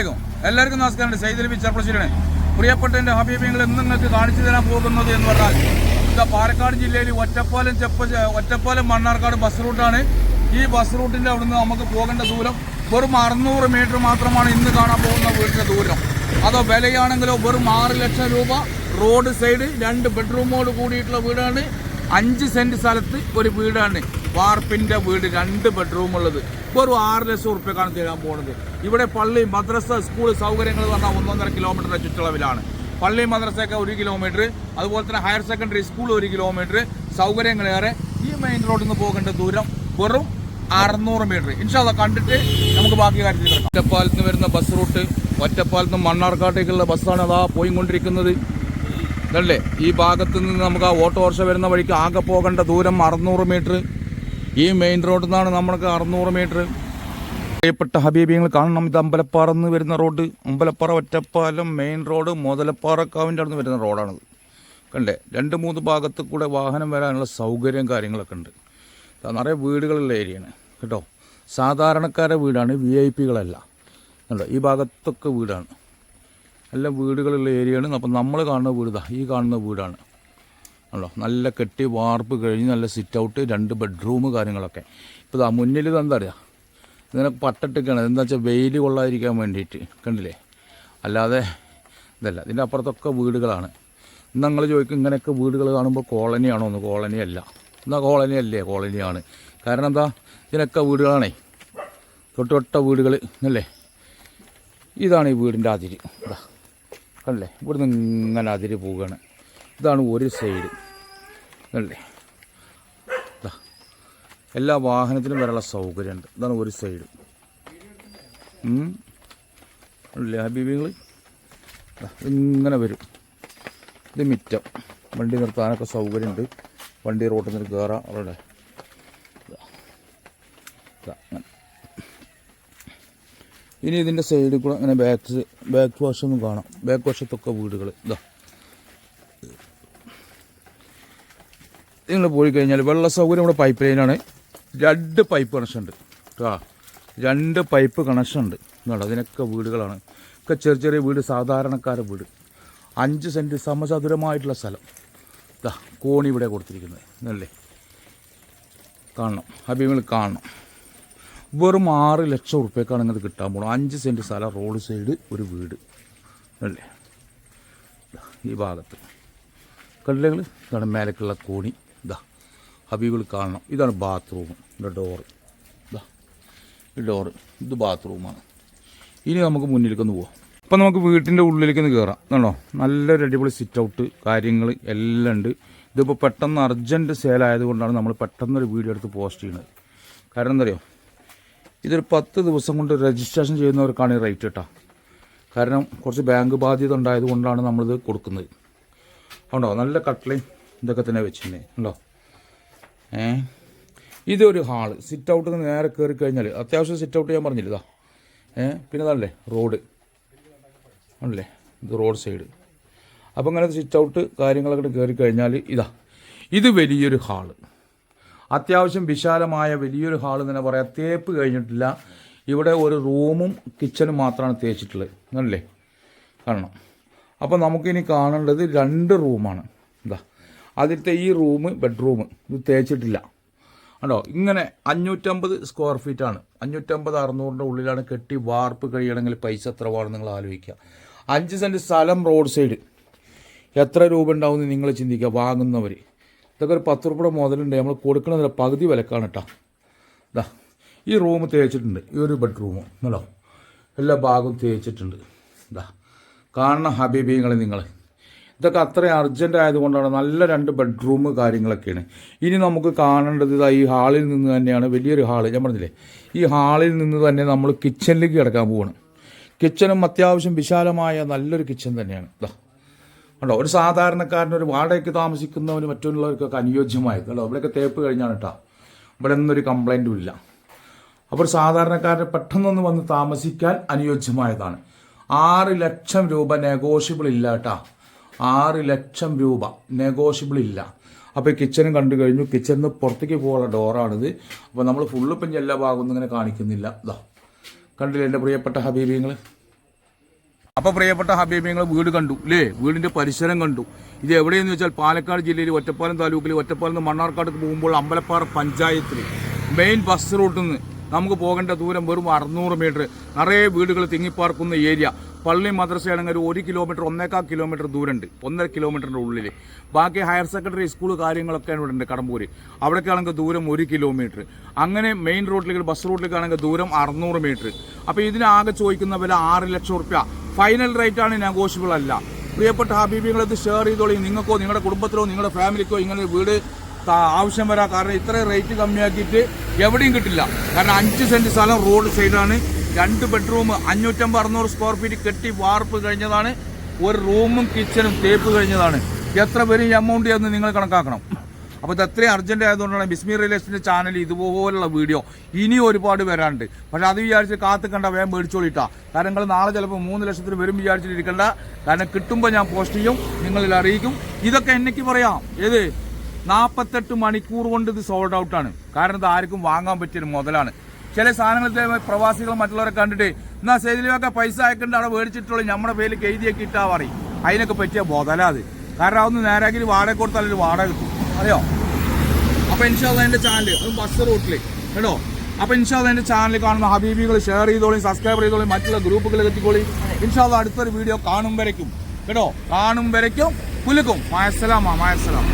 എല്ലാവർക്കും നമസ്കാരം. സൈദലി ചെറുപ്പശ്ശേരിയാണ് പ്രിയപ്പെട്ട എന്റെ ഹബീബിങ്ങൾ ഇന്ന് നിങ്ങൾക്ക് കാണിച്ചു തരാൻ പോകുന്നത് എന്ന് പറഞ്ഞാൽ ഇതാ പാലക്കാട് ജില്ലയിൽ ഒറ്റപ്പാലം ചെപ്പ ഒറ്റപ്പാലം മണ്ണാർക്കാട് ബസ് റൂട്ടാണ്. ഈ ബസ് റൂട്ടിന്റെ അവിടുന്ന് നമുക്ക് പോകേണ്ട ദൂരം വെറും അറുന്നൂറ് മീറ്റർ മാത്രമാണ് ഇന്ന് കാണാൻ പോകുന്ന വീടിന്റെ ദൂരം. അതോ വിലയാണെങ്കിലോ വെറും ആറ് ലക്ഷം രൂപ. റോഡ് സൈഡ് രണ്ട് ബെഡ്റൂമോട് കൂടിയിട്ടുള്ള വീടാണ്. അഞ്ച് സെന്റ് സ്ഥലത്ത് ഒരു വീടാണ്. വാർപ്പിന്റെ വീട് രണ്ട് ബെഡ്റൂം ഉള്ളത്. വെറും ആറ് ലക്ഷം ഉറുപ്പ്യക്കാണ് തരാൻ പോകുന്നത് ഇവിടെ പള്ളി മദ്രസ സ്കൂൾ സൗകര്യങ്ങൾ പറഞ്ഞാൽ ഒന്നൊന്നര കിലോമീറ്ററിന്റെ ചുറ്റളവിലാണ്. പള്ളി മദ്രസയൊക്കെ ഒരു കിലോമീറ്റർ അതുപോലെ തന്നെ ഹയർ സെക്കൻഡറി സ്കൂൾ ഒരു കിലോമീറ്റർ സൗകര്യങ്ങളേറെ. ഈ മെയിൻ റോഡിൽ നിന്ന് പോകേണ്ട ദൂരം വെറും അറുന്നൂറ് മീറ്റർ ഇൻഷാല്ല കണ്ടിട്ട് നമുക്ക് ബാക്കി കാര്യത്തിൽ ഒറ്റപ്പാലത്ത് നിന്ന് വരുന്ന ബസ് റൂട്ട് ഒറ്റപ്പാലത്ത് നിന്ന് മണ്ണാർക്കാട്ടേക്കുള്ള ബസ്സാണ് അതാ പോയിക്കൊണ്ടിരിക്കുന്നത്. ഇതല്ലേ? ഈ ഭാഗത്ത് നിന്ന് നമുക്ക് ആ ഓട്ടോറിക്ഷ വരുന്ന വഴിക്ക് ആകെ പോകേണ്ട ദൂരം അറുന്നൂറ് മീറ്റർ. ഈ മെയിൻ റോഡിൽ നിന്നാണ് നമ്മൾക്ക് അറുന്നൂറ് മീറ്റർ. പ്രിയപ്പെട്ട ഹബീബിങ്ങൾ കാണണം. ഇത് അമ്പലപ്പാറ നിന്ന് വരുന്ന road Ambalappara Ottapalam main road മുതലപ്പാറക്കാവിന്റെ അവിടെ വരുന്ന റോഡാണത് കണ്ടേ? രണ്ട് മൂന്ന് ഭാഗത്ത് കൂടെ വാഹനം വരാനുള്ള സൗകര്യം കാര്യങ്ങളൊക്കെ ഉണ്ട്. നിറയെ വീടുകളുള്ള ഏരിയയാണ് കേട്ടോ? സാധാരണക്കാരുടെ വീടാണ് വി ഐ പികളല്ല കണ്ടോ? ഈ ഭാഗത്തൊക്കെ വീടാണ്. നല്ല വീടുകളുള്ള ഏരിയയാണ്. അപ്പം നമ്മൾ കാണുന്ന വീട് ഇതാ ഈ കാണുന്ന വീടാണ്. ആണല്ലോ നല്ല കെട്ടി വാർപ്പ് കഴിഞ്ഞ് നല്ല സിറ്റ് ഔട്ട് രണ്ട് ബെഡ്റൂം കാര്യങ്ങളൊക്കെ. ഇപ്പോൾ ഇതാ മുന്നിൽ ഇത് എന്താ അറിയാ? പട്ടിട്ടൊക്കെയാണ് എന്താ വെച്ചാൽ വെയിൽ കൊള്ളാതിരിക്കാൻ വേണ്ടിയിട്ട്. കണ്ടില്ലേ? അല്ലാതെ ഇതല്ല. ഇതിന്റെ അപ്പുറത്തൊക്കെ വീടുകളാണ്. നിങ്ങൾ ചോദിക്കും ഇങ്ങനെയൊക്കെ വീടുകൾ കാണുമ്പോൾ കോളനിയാണോ ഒന്ന് കോളനി അല്ല എന്നാൽ കോളനി അല്ലേ കോളനിയാണ്. കാരണം എന്താ? ഇതിനൊക്കെ വീടുകളാണേ. തൊട്ടൊട്ട വീടുകൾ അല്ലേ ഇതാണ് ഈ വീടിന്റെ അതിര്. ഇതാ. കണ്ടല്ലേ ഇവിടുന്ന് ഇങ്ങനെ അതിര് പോവുകയാണ്. ഇതാണ് ഒരു സൈഡ്. അല്ലേ? ഇതാ എല്ലാ വാഹനത്തിനും വരാനുള്ള സൗകര്യമുണ്ട്. ഇതാണ് ഒരു സൈഡ്. അല്ലേ ഹബീബിങ്ങൾ ഇങ്ങനെ വരും. ഇത് മിറ്റം. വണ്ടി നിർത്താനൊക്കെ സൗകര്യമുണ്ട്. വണ്ടി റോട്ടിൽ നിന്ന് കയറാം അവിടെ അങ്ങനെ. ഇനി ഇതിന്റെ സൈഡിൽ കൂടെ അങ്ങനെ ബാക്ക് ബാക്ക് വശമൊന്നും കാണാം. ബാക്ക് വാഷത്തൊക്കെ വീടുകൾ ഇതാ നിങ്ങൾ പോയി കഴിഞ്ഞാൽ വെള്ള സൗകര്യം ഇവിടെ പൈപ്പ് ലൈനാണ് രണ്ട് പൈപ്പ് കണക്ഷൻ ഉണ്ട്. കേട്ടോ രണ്ട് പൈപ്പ് കണക്ഷൻ ഉണ്ട്. എന്നാണ് അതിനൊക്കെ വീടുകളാണ്. ഒക്കെ ചെറിയ ചെറിയ വീട് സാധാരണക്കാരുടെ വീട്. അഞ്ച് സെന്റ് സമചതുരമായിട്ടുള്ള സ്ഥലം. ഇതാ കോണി ഇവിടെ കൊടുത്തിരിക്കുന്നത്. എന്നല്ലേ കാണണം. ഹബീബിൽ കാണണം. വെറും ആറ് ലക്ഷം ഉറുപ്പ്യക്കാണ് ഇങ്ങനെ കിട്ടാൻ പോകണം അഞ്ച് സെന്റ് സ്ഥലം റോഡ് സൈഡ് ഒരു വീട്. അല്ലേ? ഈ ഭാഗത്ത്. കല്ലുകൾ ഇതാണ് മേലേക്കുള്ള കോണി. ഇതാ. ഹബീബിൾ കാണണം. ഇതാണ് ബാത്റൂം ഇവിടെ ഡോറ് ഇതാ. ഈ ഡോറ് ഇത് ബാത്റൂമാണ് ഇനി നമുക്ക് മുന്നിലേക്കൊന്ന് പോവാം. അപ്പം നമുക്ക് വീട്ടിന്റെ ഉള്ളിലേക്ക് ഒന്ന് കയറാം എന്നാണോ നല്ലൊരു അടിപൊളി സിറ്റ് ഔട്ട് കാര്യങ്ങൾ എല്ലാം ഉണ്ട്. ഇതിപ്പോൾ പെട്ടെന്ന് അർജന്റ് സെയിലായതുകൊണ്ടാണ് നമ്മൾ പെട്ടെന്നൊരു വീഡിയോ എടുത്ത് പോസ്റ്റ് ചെയ്യുന്നത് കാരണം എന്താ ഇതൊരു പത്ത് ദിവസം കൊണ്ട് രജിസ്ട്രേഷൻ ചെയ്യുന്നവർക്കാണ് ഈ റേറ്റ് കേട്ടോ. കാരണം കുറച്ച് ബാങ്ക് ബാധ്യത ഉണ്ടായത് കൊണ്ടാണ് നമ്മളിത് കൊടുക്കുന്നത്. ഉണ്ടോ നല്ല കട്ട്ലയും ഇതൊക്കെ തന്നെ വെച്ചിട്ടുണ്ട്. ഉണ്ടോ ഏ? ഇതൊരു ഹാൾ. സിറ്റ് ഔട്ട് നേരെ കയറി കഴിഞ്ഞാൽ അത്യാവശ്യം സിറ്റ് ഔട്ട് ചെയ്യാൻ പറഞ്ഞില്ല ഇതാ. ഏ? പിന്നെ അതല്ലേ? റോഡ് ആണല്ലേ ഇത് റോഡ് സൈഡ് അപ്പോൾ അങ്ങനെ സിറ്റ് ഔട്ട് കാര്യങ്ങളൊക്കെ കയറി കഴിഞ്ഞാൽ ഇതാ. ഇത് വലിയൊരു ഹാൾ. അത്യാവശ്യം വിശാലമായ വലിയൊരു ഹാൾ തന്നെ പറയാം. തേപ്പ് കഴിഞ്ഞിട്ടില്ല. ഇവിടെ ഒരു റൂമും കിച്ചണും മാത്രമാണ് തേച്ചിട്ടുള്ളത്. അല്ലേ കാണണം. അപ്പോൾ നമുക്കിനി കാണേണ്ടത് രണ്ട് റൂമാണ്. എന്താ ആദ്യത്തെ ഈ റൂം ബെഡ്റൂം. ഇത് തേച്ചിട്ടില്ല. കണ്ടോ? ഇങ്ങനെ അഞ്ഞൂറ്റമ്പത് സ്ക്വയർ ഫീറ്റാണ് അഞ്ഞൂറ്റമ്പത് അറുന്നൂറിന്റെ ഉള്ളിലാണ് കെട്ടി വാർപ്പ് കഴിയണമെങ്കിൽ പൈസ എത്ര വേണം നിങ്ങൾ ആലോചിക്കുക. അഞ്ച് സെന്റ് സ്ഥലം റോഡ് സൈഡ്. എത്ര രൂപ ഉണ്ടാവും നിങ്ങൾ ചിന്തിക്കുക. വാങ്ങുന്നവർ ഇതൊക്കെ ഒരു പത്ത് രൂപയുടെ മുതലുണ്ട്. നമ്മൾ കൊടുക്കണതില്ല പകുതി വിലക്കാണ് കേട്ടോ ഇതാ ഈ റൂം തേച്ചിട്ടുണ്ട്. ഈ ഒരു ബെഡ്റൂം എന്നല്ലോ എല്ലാ ഭാഗവും തേച്ചിട്ടുണ്ട്. ഇതാ കാണണം ഹബീബിങ്ങൾ നിങ്ങൾ ഇതൊക്കെ അത്രയും അർജന്റ് ആയതുകൊണ്ടാണ് നല്ല രണ്ട് ബെഡ്റൂം കാര്യങ്ങളൊക്കെയാണ്. ഇനി നമുക്ക് കാണേണ്ടത് ഈ ഹാളിൽ നിന്ന് തന്നെയാണ്. വലിയൊരു ഹാൾ. ഞാൻ പറഞ്ഞില്ലേ ഈ ഹാളിൽ നിന്ന് തന്നെ നമ്മൾ കിച്ചണിലേക്ക് കിടക്കാൻ പോവാണ്. കിച്ചണും അത്യാവശ്യം വിശാലമായ നല്ലൊരു കിച്ചൺ തന്നെയാണ്. ഇതാ കണ്ടോ? ഒരു സാധാരണക്കാരൻ ഒരു വാടകയ്ക്ക് താമസിക്കുന്നവന് മറ്റുള്ളവർക്കൊക്കെ അനുയോജ്യമായത്. കണ്ടോ? ഇവിടെയൊക്കെ തേപ്പ് കഴിഞ്ഞാണ് കേട്ടോ. ഇവിടെ നിന്നൊരു കംപ്ലൈന്റും ഇല്ല. അപ്പോൾ ഒരു സാധാരണക്കാരന് പെട്ടെന്നൊന്ന് വന്ന് താമസിക്കാൻ അനുയോജ്യമായതാണ്. ആറ് ലക്ഷം രൂപ നെഗോഷ്യബിൾ ഇല്ല കേട്ടോ. ആറ് ലക്ഷം രൂപ നെഗോഷ്യബിൾ ഇല്ല. അപ്പോൾ കിച്ചനും കണ്ടു കഴിഞ്ഞു. കിച്ചനിൽ നിന്ന് പുറത്തേക്ക് പോകാനുള്ള ഡോറാണിത് അപ്പോൾ നമ്മൾ ഫുള്ള് ഇപ്പം എല്ലാ ഭാഗമൊന്നും ഇങ്ങനെ കാണിക്കുന്നില്ല. ഇതാ കണ്ടില്ല എന്റെ പ്രിയപ്പെട്ട ഹബീബിങ്ങൾ അപ്പൊ പ്രിയപ്പെട്ട ഹബീബിങ്ങൾ വീട് കണ്ടു അല്ലേ വീടിന്റെ പരിസരം കണ്ടു. ഇത് എവിടെയെന്ന് വെച്ചാൽ പാലക്കാട് ജില്ലയിൽ ഒറ്റപ്പാലം താലൂക്കിൽ ഒറ്റപ്പാലം നിന്ന് പോകുമ്പോൾ അമ്പലപ്പാറ പഞ്ചായത്തിൽ മെയിൻ ബസ് റൂട്ടിൽ നിന്ന് നമുക്ക് പോകേണ്ട ദൂരം വെറും അറുന്നൂറ് മീറ്റർ നിറയെ വീടുകൾ തിങ്ങിപ്പാർക്കുന്ന ഏരിയ പള്ളി മദ്രസയാണെങ്കിൽ ഒരു ഒരു കിലോമീറ്റർ ഒന്നേക്കാൾ കിലോമീറ്റർ ദൂരമുണ്ട്. ഒന്നര കിലോമീറ്ററിന്റെ ഉള്ളിൽ ബാക്കി ഹയർ സെക്കൻഡറി സ്കൂൾ കാര്യങ്ങളൊക്കെ ഇവിടെ ഉണ്ട് കടമ്പൂര്. അവിടേക്കാണെങ്കിൽ ദൂരം ഒരു കിലോമീറ്റർ അങ്ങനെ മെയിൻ റോഡിലേക്ക് ബസ് റൂട്ടിലേക്കാണെങ്കിൽ ദൂരം അറുന്നൂറ് മീറ്റർ അപ്പോൾ ഇതിനാകെ ചോദിക്കുന്ന വില ആറ് ലക്ഷം റുപ്യ ഫൈനൽ റേറ്റ് ആണ് നെഗോഷ്യബിൾ അല്ല. പ്രിയപ്പെട്ട ഹബീബികളെ ഇത് ഷെയർ ചെയ്തോളി. നിങ്ങൾക്കോ നിങ്ങളുടെ കുടുംബത്തിലോ നിങ്ങളുടെ ഫാമിലിക്കോ ഇങ്ങനെ വീട് ആവശ്യം വരാം കാരണം ഇത്രയും റേറ്റ് കമ്മിയാക്കിയിട്ട് എവിടെയും കിട്ടില്ല. കാരണം അഞ്ച് സെന്റ് സ്ഥലം റോഡ് സൈഡാണ് രണ്ട് ബെഡ്റൂം അഞ്ഞൂറ്റമ്പത് അറുന്നൂറ് സ്ക്വയർ ഫീറ്റ് കെട്ടി വാർപ്പ് കഴിഞ്ഞതാണ്. ഒരു റൂമും കിച്ചനും തേപ്പ് കഴിഞ്ഞതാണ്. എത്ര പേര് എമൗണ്ട് എന്ന് നിങ്ങൾ കണക്കാക്കണം. അപ്പോൾ ഇത് അത്രയും അർജന്റ് ആയതുകൊണ്ടാണ് ബിസ്മി റിലേഷന്റെ ചാനൽ ഇതുപോലുള്ള വീഡിയോ ഇനി ഒരുപാട് വരാനുണ്ട്. പക്ഷെ അത് വിചാരിച്ച് കാത്ത് കണ്ട വേഗം മേടിച്ചോളിട്ടാ. കാരണം നിങ്ങൾ നാളെ ചിലപ്പോൾ മൂന്ന് ലക്ഷത്തിന് വരും വിചാരിച്ചിട്ടിരിക്കണ്ട. കാരണം കിട്ടുമ്പോൾ ഞാൻ പോസ്റ്റ് ചെയ്യും നിങ്ങളിൽ അറിയിക്കും. ഇതൊക്കെ എന്നേക്ക് പറയാം. ഏത്? നാൽപ്പത്തെട്ട് മണിക്കൂർ കൊണ്ട് ഇത് സോൾഡ് ഔട്ട് ആണ്. കാരണം ഇത് ആർക്കും വാങ്ങാൻ പറ്റിയൊരു മുതലാണ്. ചില സാധനങ്ങൾ പ്രവാസികൾ മറ്റുള്ളവരെ കണ്ടിട്ട് എന്നാ സേതിലൊക്കെ പൈസ അയക്കേണ്ട അവിടെ മേടിച്ചിട്ടുള്ളൂ നമ്മുടെ പേരിൽ എഴുതിയൊക്കെ ഇട്ടാ പറയും. അതിനൊക്കെ പറ്റിയ മുതലാ അത്. കാരണം അതൊന്ന് നേരാക്കി വാടക കൊടുത്താൽ ഒരു വാടക കിട്ടും. അറിയോ? അപ്പൊ ഇൻഷാല്ല എന്റെ ചാനൽ അതും ബസ് റൂട്ടിൽ കേട്ടോ? അപ്പൊ ഇൻഷാല്ല എന്റെ ചാനൽ കാണുന്ന ഹബീബികൾ ഷെയർ ചെയ്തോളി സബ്സ്ക്രൈബ് ചെയ്തോളി മറ്റുള്ള ഗ്രൂപ്പുകളിൽ എത്തിക്കോളി. ഇൻഷാല്ല അടുത്തൊരു വീഡിയോ കാണും വരയ്ക്കും കേട്ടോ? കാണും വരയ്ക്കും പുലുക്കും. മായസലാമ മായസലാം